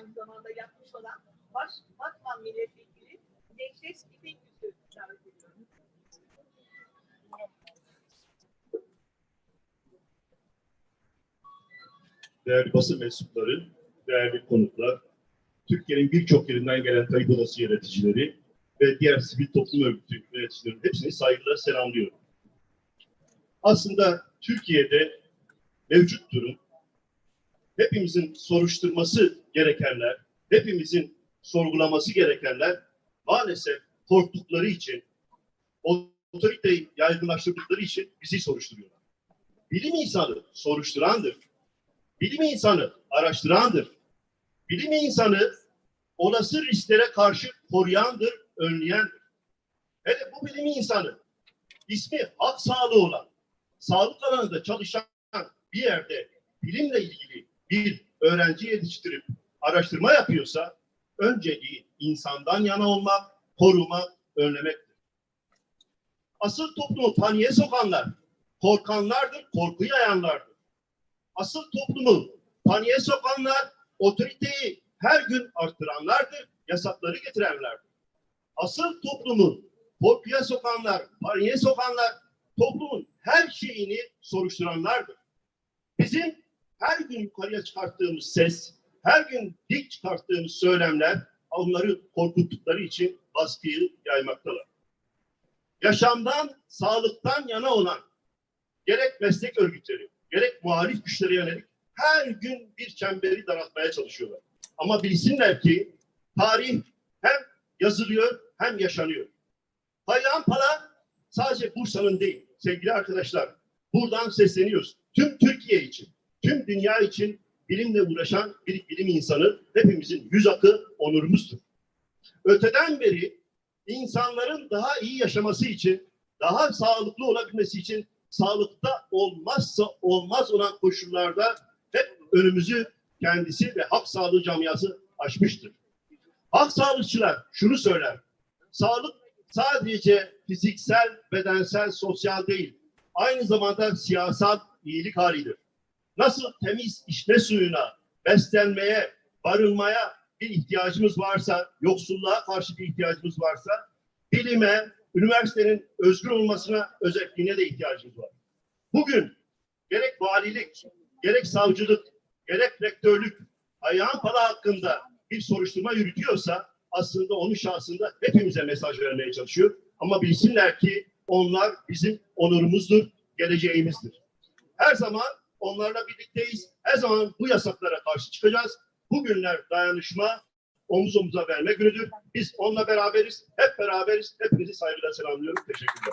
aynı zamanda yapmış olan Baş Batman Milletvekili Necdet İpek Yüz'ü davet ediyorum. değerli basın mensupları, değerli konuklar, Türkiye'nin birçok yerinden gelen kayıt odası yöneticileri ve diğer sivil toplum örgütü yöneticilerinin hepsini saygıyla selamlıyorum. Aslında Türkiye'de mevcut durum hepimizin soruşturması gerekenler, hepimizin sorgulaması gerekenler maalesef korktukları için, otoriteyi yaygınlaştırdıkları için bizi soruşturuyorlar. Bilim insanı soruşturandır. Bilim insanı araştırandır. Bilim insanı olası risklere karşı koruyandır, önleyendir. Hele bu bilim insanı ismi halk sağlığı olan, sağlık alanında çalışan bir yerde bilimle ilgili bir öğrenci yetiştirip araştırma yapıyorsa önceliği insandan yana olmak, korumak, önlemektir. Asıl toplumu paniğe sokanlar, korkanlardır, korku yayanlardır asıl toplumu paniğe sokanlar, otoriteyi her gün arttıranlardır, yasakları getirenlerdir. Asıl toplumu korkuya sokanlar, paniğe sokanlar, toplumun her şeyini soruşturanlardır. Bizim her gün yukarıya çıkarttığımız ses, her gün dik çıkarttığımız söylemler onları korkuttukları için baskıyı yaymaktalar. Yaşamdan, sağlıktan yana olan gerek meslek örgütleri, gerek muhalif güçlere yönelik her gün bir çemberi daraltmaya çalışıyorlar. Ama bilsinler ki tarih hem yazılıyor hem yaşanıyor. Hayran Pala sadece Bursa'nın değil sevgili arkadaşlar. Buradan sesleniyoruz. Tüm Türkiye için, tüm dünya için bilimle uğraşan bir bilim insanı hepimizin yüz akı onurumuzdur. Öteden beri insanların daha iyi yaşaması için, daha sağlıklı olabilmesi için sağlıkta olmazsa olmaz olan koşullarda hep önümüzü kendisi ve halk sağlığı camiası açmıştır. Halk sağlıkçılar şunu söyler. Sağlık sadece fiziksel, bedensel, sosyal değil. Aynı zamanda siyasal iyilik halidir. Nasıl temiz içme suyuna, beslenmeye, barınmaya bir ihtiyacımız varsa, yoksulluğa karşı bir ihtiyacımız varsa, bilime, üniversitenin özgür olmasına özelliğine de ihtiyacımız var. Bugün gerek valilik, gerek savcılık, gerek rektörlük ayağın pala hakkında bir soruşturma yürütüyorsa aslında onun şahsında hepimize mesaj vermeye çalışıyor. Ama bilsinler ki onlar bizim onurumuzdur, geleceğimizdir. Her zaman onlarla birlikteyiz. Her zaman bu yasaklara karşı çıkacağız. Bugünler dayanışma, omuz omuza verme günüdür. Biz onunla beraberiz, hep beraberiz. Hepinizi saygıyla selamlıyorum. Teşekkürler.